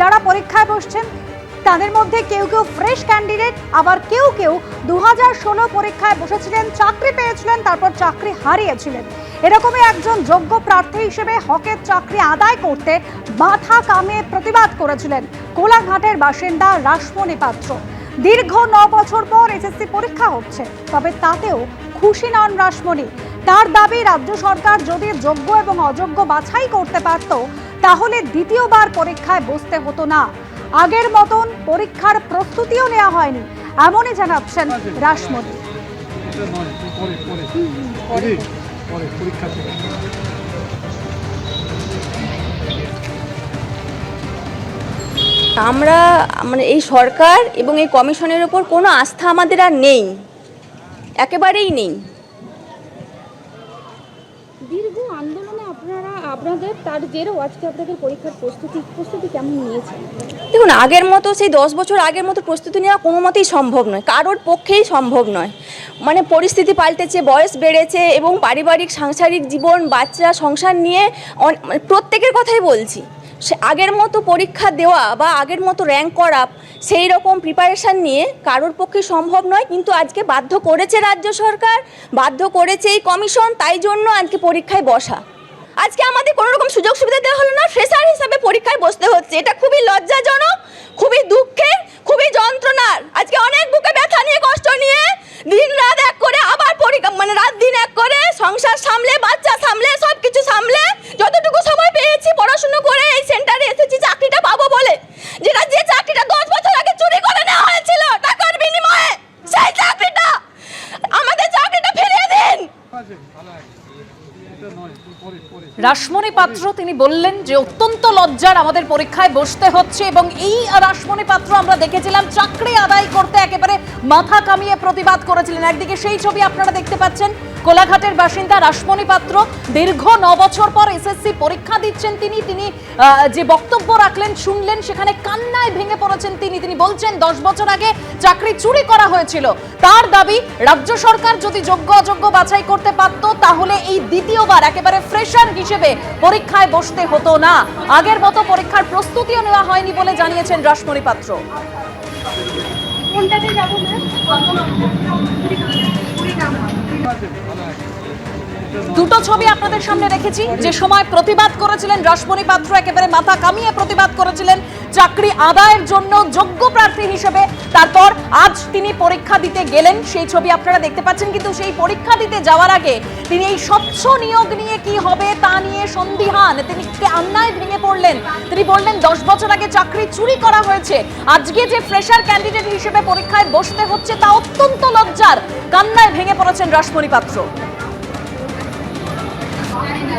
যারা পরীক্ষায় বসছেন, তাদের মধ্যে কেউ কেউ ফ্রেশ ক্যান্ডিডেট আবার কেউ কেউ দু হাজার ষোলো পরীক্ষায় বসেছিলেন, চাকরি পেয়েছিলেন, তারপর চাকরি হারিয়েছিলেন। এরকমই একজন যোগ্য প্রার্থী হিসেবে হকের চাকরি আদায় করতে মাথা কামিয়ে প্রতিবাদ করেছিলেন কোলাঘাটের বাসিন্দা রাসমণি পাত্র। দীর্ঘ ন বছর পর এসএসসি পরীক্ষা হচ্ছে, তবে তাতেও খুশি নন রাসমণি। তার দাবি, রাজ্য সরকার যদি যোগ্য এবং অযোগ্য বাছাই করতে পারত, তাহলে দ্বিতীয়বার পরীক্ষায় বসতে হতো না। আগের মতন পরীক্ষার প্রস্তুতিও নেওয়া হয়নি, এমনই জানাচ্ছেন রাসমণি। আমরা মানে এই সরকার এবং এই কমিশনের ওপর কোনো আস্থা আমাদের আর নেই, একেবারেই নেই। দীর্ঘ আন্দোলনে আপনারা, আপনাদের তার জেরেও আজকে আপনাদের পরীক্ষার প্রস্তুতি প্রস্তুতি কেমন নিয়েছেন? দেখুন, আগের মতো, সেই দশ বছর আগের মতো প্রস্তুতি নেওয়া কোনো মতেই সম্ভব নয়। কারোর পক্ষেই সম্ভব নয়। মানে পরিস্থিতি পাল্টেছে, বয়স বেড়েছে এবং পারিবারিক, সাংসারিক জীবন, বাচ্চা, সংসার নিয়ে মানে প্রত্যেকের কথাই বলছি। সে আগের মতো পরীক্ষা দেওয়া বা আগের মতো র্যাঙ্ক করা সেই রকম প্রিপারেশান নিয়ে কারোর পক্ষে সম্ভব নয়, কিন্তু আজকে বাধ্য করেছে রাজ্য সরকার, বাধ্য করেছে এই কমিশন তাই জন্য আজকে পরীক্ষায় বসা। আজকে আমাদের কোনো রকম সুযোগ সুবিধা দেওয়া হলো না ফ্রেশার হিসাবে পরীক্ষায় বসতে হচ্ছে। এটা খুবই লজ্জাজনক খুবই দুঃখের খুবই যন্ত্রণার আজকে অনেক বুকে ব্যথা নিয়ে কষ্ট নিয়ে দিন রাত এক করে আবার পরীক্ষা মানে রাত দিন এক করে সংসার সামলে বাচ্চা সামলে সব কিছু সামলে যতটুকু সময় পেয়েছি পড়াশুনো করে এই সেন্টারে এসেছি চাকরিটা পাবো বলে যেটা যে চাকরিটা দশ বছর আগে চুরি করে নেওয়া হয়েছিল টাকার বিনিময়ে সেই চাকরিটা আমাদের চাকরিটা ফিরিয়ে দিন আছে ভালো আছে এটা নয় পরে পরে রাসমণি পাত্র, তিনি বললেন যে অত্যন্ত লজ্জার আমাদের পরীক্ষায় বসতে হচ্ছে এবং এই রাসমণি পাত্র আমরা দেখেছিলাম চাকরি আদায় করতে একেবারে মাথা কামিয়ে প্রতিবাদ করেছিলেন। একদিকে সেই ছবি আপনারা দেখতে পাচ্ছেন, কোলাঘাটের বাসিন্দা রাসমণি পাত্র, দীর্ঘ ন বছর পর এসএসসি পরীক্ষা দিচ্ছেন তিনি তিনি যে বক্তব্য রাখলেন, শুনলেন, সেখানে কান্নায় ভেঙে পড়েছেন তিনি। তিনি বলছেন, দশ বছর আগে চাকরি চুরি করা হয়েছিল। তার দাবি, রাজ্য সরকার যদি যোগ্য অযোগ্য বাছাই করতে পারত, তাহলে এই দ্বিতীয়বার একেবারে ফ্রেশার হিসেবে পরীক্ষায় বসতে হতো না। আগের মতো পরীক্ষার প্রস্তুতিও নেওয়া হয়নি বলে জানিয়েছেন রাসমণি পাত্র। কোনটাতে আছে দুটো ছবি আপনাদের সামনে রেখেছি। যে সময় প্রতিবাদ করেছিলেন রাসমণি পাত্র, একেবারে মাথা কামিয়ে প্রতিবাদ করেছিলেন চাকরি আদায়ের জন্য যোগ্য প্রার্থী হিসেবে। তারপর আজ তিনি পরীক্ষা দিতে গেলেন। সেই ছবি আপনারা দেখতে পাচ্ছেন, কিন্তু সেই পরীক্ষা দিতে যাওয়ার আগে তিনি এই স্বচ্ছ নিয়োগ নিয়ে কি হবে তা নিয়ে সন্দিহান। তিনি কান্নায় ভেঙে পড়লেন। তিনি বললেন, দশ বছর আগে চাকরি চুরি করা হয়েছে। আজকে যে ফ্রেশার ক্যান্ডিডেট হিসেবে পরীক্ষায় বসতে হচ্ছে তা অত্যন্ত লজ্জার। কান্নায় ভেঙে পড়েছেন রাসমণি পাত্র। এই যে